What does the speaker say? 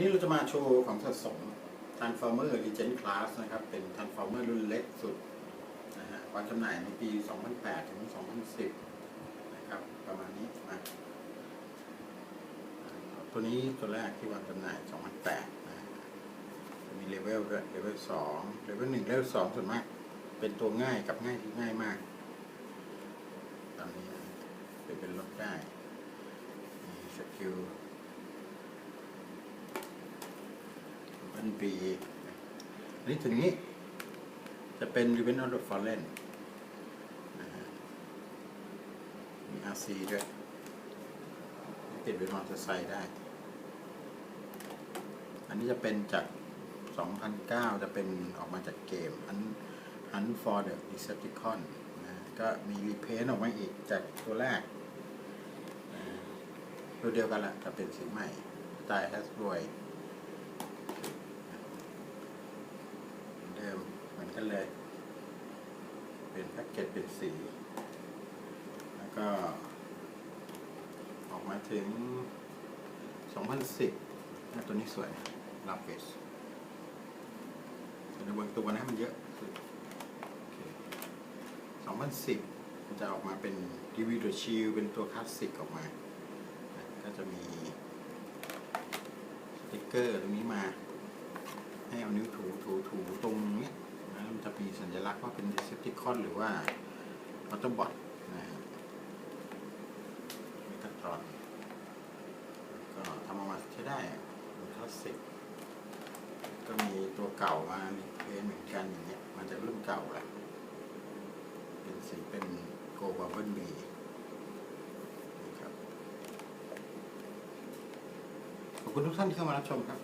นี้เราจะมาโชว์ของสะสม Transformer Legend Class นะครับ เป็น Transformer รุ่นเล็กสุดนะฮะวางจำหน่ายในปี 2008 ถึง 2010 นะครับ ประมาณนี้นะตัวนี้ตัวแรกที่วางจำหน่าย 2008 นะจะมีเลเวลด้วยเลเวล 2 เลเวล 1 เลเวล 2 ส่วนมาก เป็นตัวง่ายกับง่ายที่ง่ายมาก ตอนนี้นะเป็นเป็นรถได้ มีสกิลันปีอันนี้ถึงนี้ จะเป็น Revenge of the Fallen นะฮะมี RC ด้วยติดเป็นมอเตอร์ไซค์ได้ อันนี้จะเป็นจาก 2009 จะเป็นออกมาจากเกม Hunt Hunt for the Decepticon นะก็มีรีเพนออกมาอีกจากตัวแรกตัวเดียวกันแหละแต่เป็นสีใหม่ตล์แฮสบวย เดิมเหมือน กันเลย เป็นแพ็กเกจเป็นสี แล้วก็ ออกมาถึง 2010นตัวนี้สวยลาเฟสแต่ในบางตัวนะมันเยอะสอเค2010 มันจะออกมาเป็น d v d Shield เป็นตัวคลาสสิกออกมา ก็จะมีสติกเกอร์ตรงนี้มา ให้เอานิ้วถูถูถูตรงเนี้ย จะมีสัญลักษณ์ว่าเป็น Decepticon หรือว่า Autobot นะฮะมีขั้นตอนก็ทำออกมาใช้ได้อะเป็นคลาสสิกก็มีตัวเก่ามาเพลย์เหมือนกันอย่างเงี้ยมันจะรุ่นเก่าแหละเป็นสีเป็น Go Bubble B นะครับขอบคุณทุกท่านที่เข้ามารับชมครับ